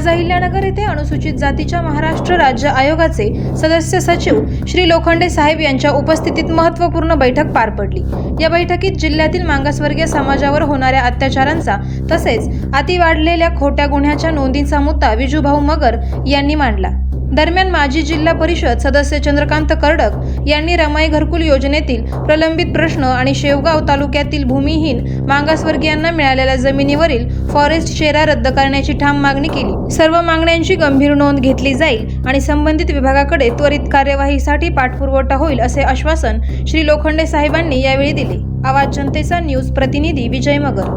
क्षीरसागर येथे अनुसूचित जातीच्या महाराष्ट्र राज्य आयोगाचे सदस्य सचिव श्री लोखंडे साहेब यांच्या उपस्थितीत महत्त्वपूर्ण बैठक पार पडली. या बैठकीत जिल्ह्यातील मागासवर्गीय समाजावर होणाऱ्या अत्याचारांचा तसेच अति वाढलेल्या खोट्या गुन्ह्याच्या नोंदींचा मुद्दा विजूभाऊ मगर यांनी मांडला. दरम्यान माजी जिल्हा परिषद सदस्य चंद्रकांत कर्डक यांनी रमाई घरकुल योजनेतील प्रलंबित प्रश्न आणि शेवगाव तालुक्यातील भूमिहीन मागासवर्गीयांना मिळालेल्या जमिनीवरील फॉरेस्ट शेरा रद्द करण्याची ठाम मागणी केली. सर्व मागण्यांची गंभीर नोंद घेतली जाईल आणि संबंधित विभागाकडे त्वरित कार्यवाहीसाठी पाठपुरवठा होईल असे आश्वासन श्री लोखंडे साहेबांनी यावेळी दिले. आवाज जनतेचा न्यूज प्रतिनिधी विजय मगर.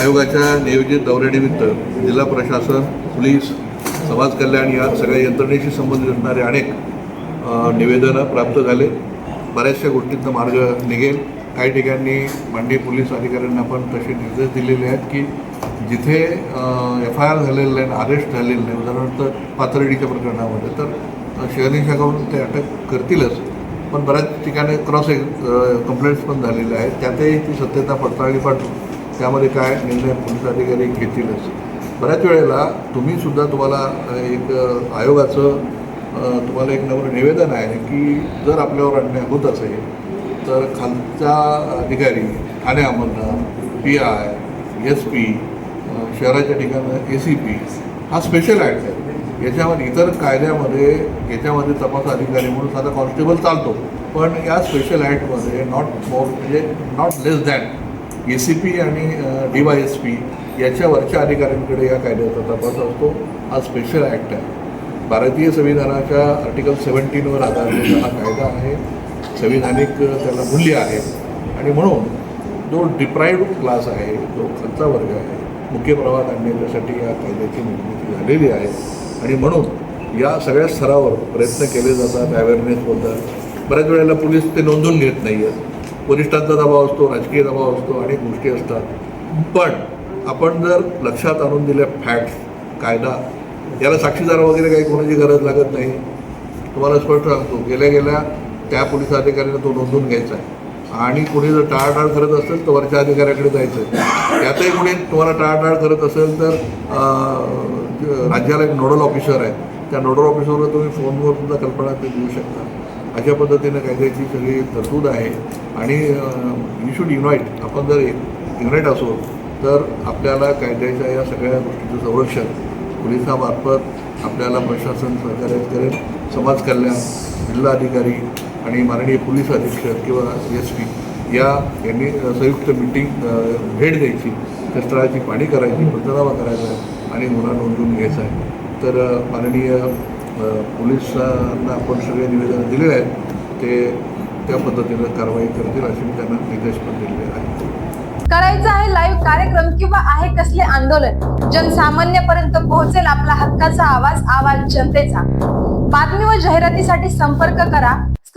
आयोगाच्या नियोजित दौऱ्यानिमित्त जिल्हा प्रशासन पोलीस समाज कल्याण या सगळ्या यंत्रणेशी संबंधित असणारे अनेक निवेदनं प्राप्त झाले. बऱ्याचशा गोष्टींचा मार्ग निघेल. काही ठिकाणी मांडे पोलीस अधिकाऱ्यांना पण तसे निर्देश दिलेले आहेत की जिथे एफ आय आर झालेलं नाही अरेस्ट झालेलं नाही उदाहरणार्थ पाथर्डीच्या प्रकरणामध्ये तर अ, शहरीशाकडून ते अटक करतीलच. पण बऱ्याच ठिकाणी क्रॉस कंप्लेंट्स पण झालेल्या आहेत. त्यातही ती सत्यता पडताळली पाठवून त्यामध्ये काय निर्णय पोलीस अधिकारी घेतीलच. बऱ्याच वेळेला तुम्हीसुद्धा तुम्हाला एक आयोगाचं तुम्हाला एक नवं निवेदन आहे की जर आपल्यावर अन्याय होत असेल तर खालचा अधिकारी ठाणे अंमलदार पी आय एस पी शहराच्या ठिकाणं ए सी पी हा स्पेशल ॲक्ट आहे. याच्यामध्ये इतर कायद्यामध्ये याच्यामध्ये तपास अधिकारी म्हणून साधा कॉन्स्टेबल चालतो. पण या स्पेशल ॲक्टमध्ये नॉट मोर म्हणजे not less than A C P आणि डी वाय एस पी याच्यावरच्या अधिकाऱ्यांकडे या कायद्याचा तपास असतो. हा स्पेशल ॲक्ट आहे. भारतीय संविधानाच्या आर्टिकल सेवन्टीनवर आधारलेला हा कायदा आहे. संविधानिक त्याला मूल्य आहे. आणि म्हणून जो डिप्राईव्ड क्लास आहे जो खालचा वर्ग आहे मुख्य प्रवाहात आणण्यासाठी या कायद्याची निर्मिती झालेली आहे. आणि म्हणून या सगळ्या स्तरावर प्रयत्न केले जातात अवेअरनेस होतात बऱ्याच वेळेला पोलीस ते नोंदवून घेत नाही आहेत वरिष्ठांचा दबाव असतो राजकीय दबाव असतो अनेक गोष्टी असतात. पण आपण जर लक्षात आणून दिल्या फॅक्ट्स कायदा याला साक्षीदार वगैरे काही कोणाची गरज लागत नाही. तुम्हाला स्पष्ट सांगतो गेल्या गेल्या त्या पोलीस अधिकाऱ्याने तो नोंदवून घ्यायचा आहे. आणि कोणी जर टाळाटाळ करत असेल तर वरच्या अधिकाऱ्याकडे जायचं आहे. त्यातही कुणी तुम्हाला टाळाटाळ करत असेल तर राज्याला एक नोडल ऑफिसर आहे. त्या नोडल ऑफिसरवर तुम्ही फोनवर सुद्धा कल्पना ते देऊ शकता. अशा पद्धतीनं कायद्याची सगळी तरतूद आहे. आणि यू शूड युनाईट आपण जर युनाईट असो तर आपल्याला कायद्याच्या या सगळ्या गोष्टीचं संरक्षण पोलिसामार्फत आपल्याला प्रशासन सहकार्य करेल. समाज कल्याण जिल्हाधिकारी आणि माननीय पोलीस अधीक्षक किंवा एस पी या यांनी संयुक्त मिटिंग भेट द्यायची. त्या पाणी करायची पंचनामा करायचा आहे आणि गुन्हा नोंदवून घ्यायचा आहे. तर माननीय पोलिसांना आपण सगळे निवेदन दिलेले आहेत. ते त्या पद्धतीनं कारवाई करतील असे मी त्यांना निर्देश पण दिलेले आहेत. करायचं आहे लाईव्ह कार्यक्रम किंवा आहे कसले आंदोलन? जनसामान्यपर्यंत पोहोचेल आपला हक्काचा आवाज आवाज जनतेचा. बातमी व जाहिरातीसाठी संपर्क करा.